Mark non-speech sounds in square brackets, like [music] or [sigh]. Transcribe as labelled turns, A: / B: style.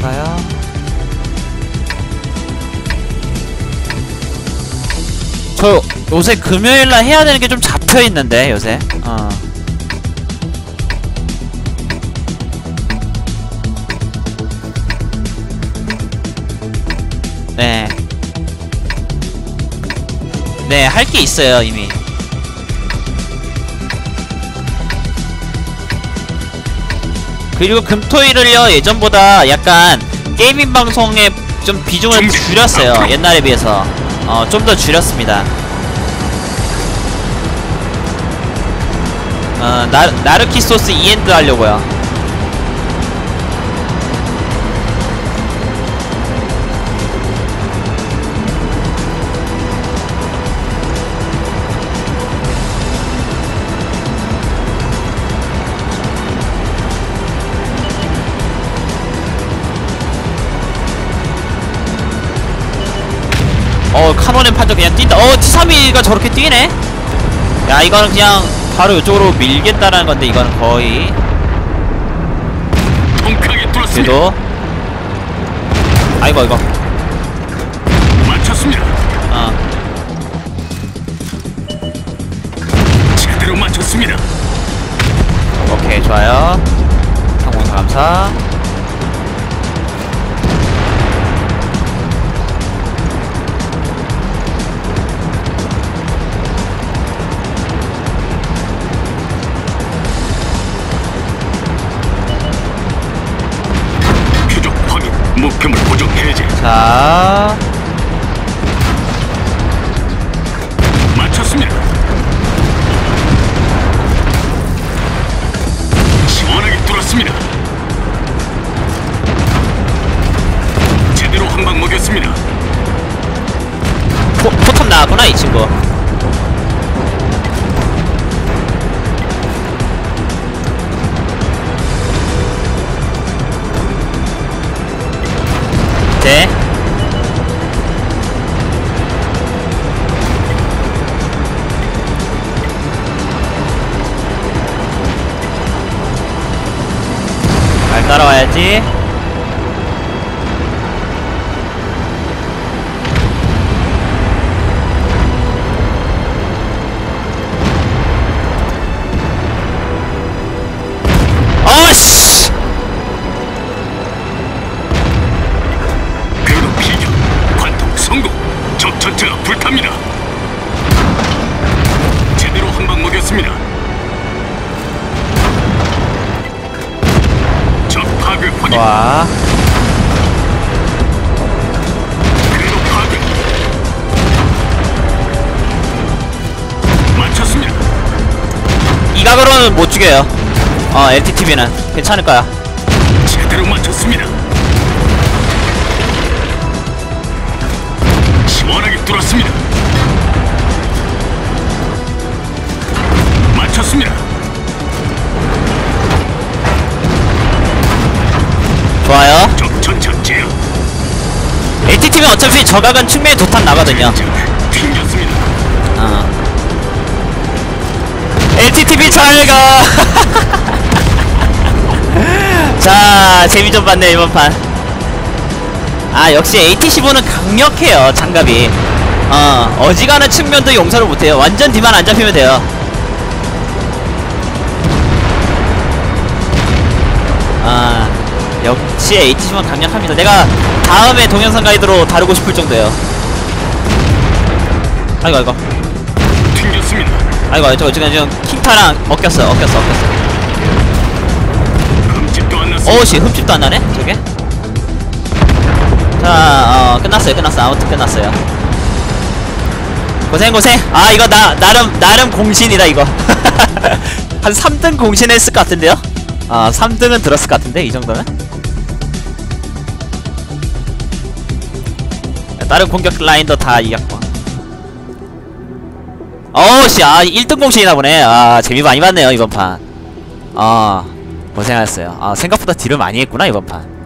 A: 가요. 저 요새 금요일날 해야 되는 게 좀 잡혀 있는데 요새. 어. 네. 네, 할 게 있어요, 이미. 그리고 금토일을요, 예전보다 약간 게이밍 방송에 좀 비중을 줄였어요. 옛날에 비해서. 어, 좀 더 줄였습니다. 어, 나, 나르키 소스 이엔드 하려고요. 어 카논의 판정 그냥 뛴다. 어 T3이가 저렇게 뛰네? 야 이거는 그냥 바로 이쪽으로 밀겠다라는 건데 이거는 거의. 그래도. 아이고 이거
B: 맞췄습니다.
A: 어
B: 제대로 맞췄습니다.
A: 오케이 좋아요. 성공사 감사
B: 목표물 고정 해제.
A: 자
B: 맞췄습니다. 시원하게 뚫었습니다. 제대로 한 방 먹였습니다.
A: 포, 포탑 나왔구나 이 친구 네. 잘 따라와야지
B: 먹였습니다. 적 파괴 확인.
A: 와
B: 그래도 파괴. 맞췄습니다.
A: 이 각으로는 못 죽여요 어 LTTV는 괜찮을 거야
B: 제대로 맞췄습니다. 시원하게 뚫었습니다.
A: LTTV는 어차피 저각은 측면에 도탄 나거든요. 어. LTTV 잘가. [laughs] 자 재미 좀 봤네 이번 판 아 역시 AT15는 강력해요 장갑이. 어 어지간한 측면도 용서를 못해요. 완전 뒤만 안 잡히면 돼요. 아 역시 AT15는 강력합니다. 내가 다음에 동영상 가이드로 다루고 싶을 정도예요. 아이고 아이고.
B: 튕겼습니다.
A: 아이고 저 지금 지금 킹타랑 엉켰어
B: 흠집도 안 났습니다.
A: 어우씨 흠집도 안 나네 저게? 자 어, 끝났어요 끝났어 아무튼 끝났어요. 고생 고생. 아 이거 나 나름 나름 공신이다 이거. [laughs] 한 3등 공신했을 것 같은데요? 아 3등은 들었을 것 같은데 이 정도면 다른 공격 라인도 다 이겼고. 어우씨 아 1등 공신이나 보네. 아 재미 많이 봤네요 이번 판아 고생하셨어요. 아 생각보다 딜을 많이 했구나 이번 판